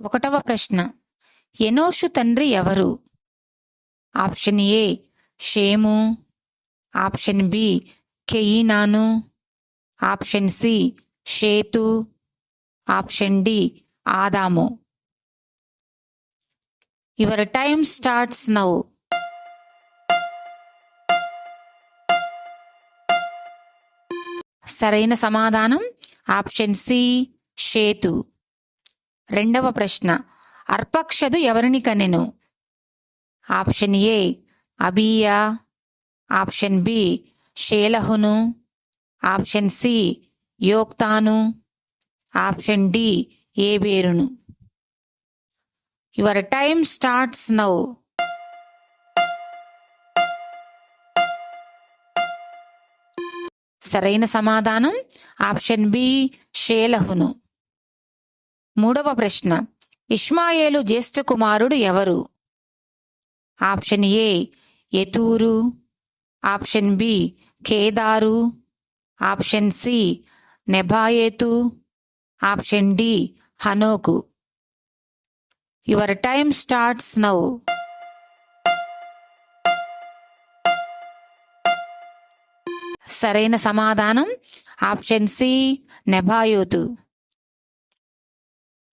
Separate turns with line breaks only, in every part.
ఒకటవ ప్రశ్న. ఎనోషు తండ్రి ఎవరు? ఆప్షన్ ఏ షేము. ఆప్షన్ బి కెయినాను. ఆప్షన్ సి షేతు. ఆప్షన్ డి ఆదాము. యువర్ టైమ్ స్టార్ట్స్ నౌ సరైన సమాధానం ఆప్షన్ సి షేతు. రెండవ ప్రశ్న. అర్పక్షదు ఎవరిని కనెను ఆప్షన్ ఏ అబియా. ఆప్షన్ బి షేలహును. ఆప్షన్ సి యోక్తాను. Option D ఏబేరును. Your time starts now. సరైన సమాధానం? ఆప్షన్ బి షేలహును. మూడవ ప్రశ్న. ఇష్మాయేలు జ్యేష్ఠ కుమారుడు ఎవరు? ఆప్షన్ ఏ యతూరు ఆప్షన్ బి కేదారు. ఆప్షన్ సి నెబాయేతు. ఆప్షన్ డి హనోకు. యువర్ టైమ్ స్టార్ట్స్ నౌ సరైన సమాధానం. ఆప్షన్ సి నెబాయోతు.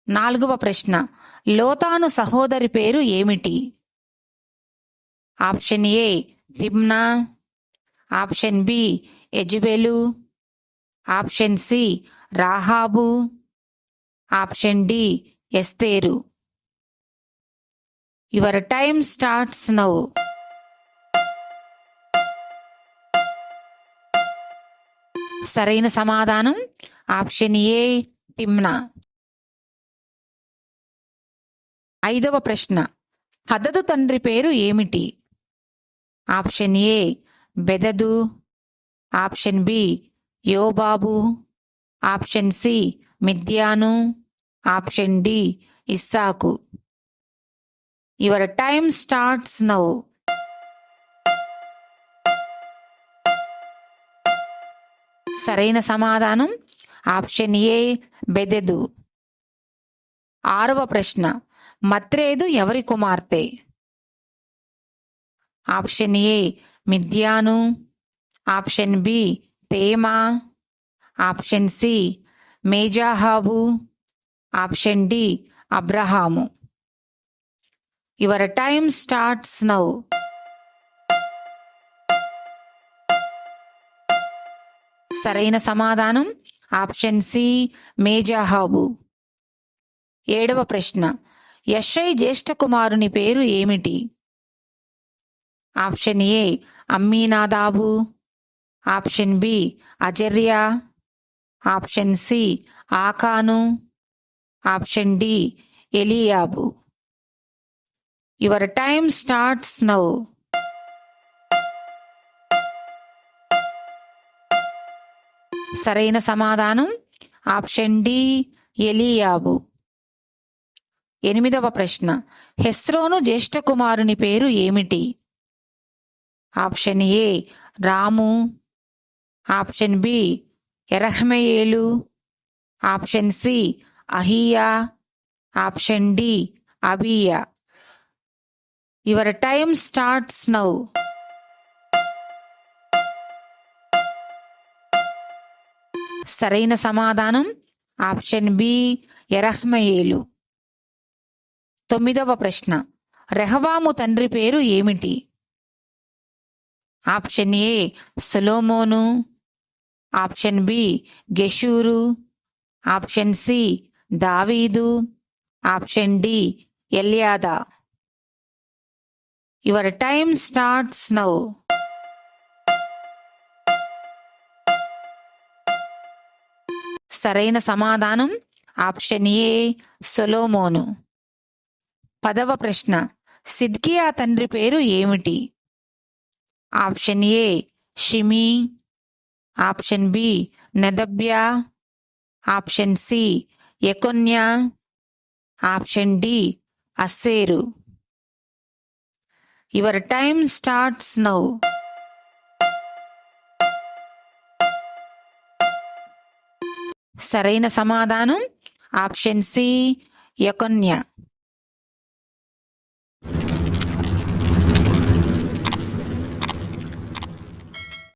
నాలుగవ ప్రశ్న. లోతాను సహోదరి పేరు ఏమిటి? ఆప్షన్ ఏ తిమ్నా ఆప్షన్ బి ఎజుబెలు ఆప్షన్ సి రాహాబు. Option D Esther. Your time starts now. సరైన సమాధానం ఆప్షన్ ఏ తిమ్నా ఐదవ ప్రశ్న. హదదు తండ్రి పేరు ఏమిటి? ఆప్షన్ ఏ బెదదు. ఆప్షన్ బి యోబాబు. ఆప్షన్ సి మిద్యాను. Option D Isaac. Your time starts now. సరైన సమాధానం ఆప్షన్ ఏ బెదెదు. ఆరవ ప్రశ్న. మత్రేదు ఎవరి కుమార్తె? ఆప్షన్ ఏ మిథ్యాను ఆప్షన్ బి తేమా. ఆప్షన్ సి మేజాహాబు. Option D Abraham. Your time starts now. సరైన సమాధానం ఆప్షన్ సి మేజాహాబు. ఏడవ ప్రశ్న. యషై జ్యేష్ఠ కుమారుని పేరు ఏమిటి? ఆప్షన్ ఏ అమ్మీనాదాబు. ఆప్షన్ బి అజర్యా. ఆప్షన్ సి ఆకాను. Option D Eliab. Your time starts now. సరైన సమాధానం ఆప్షన్ డి ఎలియాబు. ఎనిమిదవ ప్రశ్న. హెస్రోను జ్యేష్ఠ కుమారుని పేరు ఏమిటి? ఆప్షన్ ఏ రాము. ఆప్షన్ బి ఎరహ్మయేలు. ఆప్షన్ సి అహియా. ఆప్షన్ డి అబియా. యువర్ టైమ్ స్టార్ట్స్ నౌ సరైన సమాధానం ఆప్షన్ బి ఎరహ్మయేలు. తొమ్మిదవ ప్రశ్న. రెహబాము తండ్రి పేరు ఏమిటి? ఆప్షన్ ఏ సొలోమోను. ఆప్షన్ బి గెషూరు. ఆప్షన్ సి దావీదు. ఆప్షన్ డి ఎల్యాదా. యువర్ టైమ్ స్టార్ట్స్ నౌ సరైన సమాధానం ఆప్షన్ ఏ సొలోమోను. పదవ ప్రశ్న. సిద్కియా తండ్రి పేరు ఏమిటి? ఆప్షన్ ఏ షిమి. ఆప్షన్ బి నెదబ్యా. ఆప్షన్ సి ఎకొన్యా option D అస్సేరు. Your time starts now. సరైన సమాధానం? Option C యకొన్య.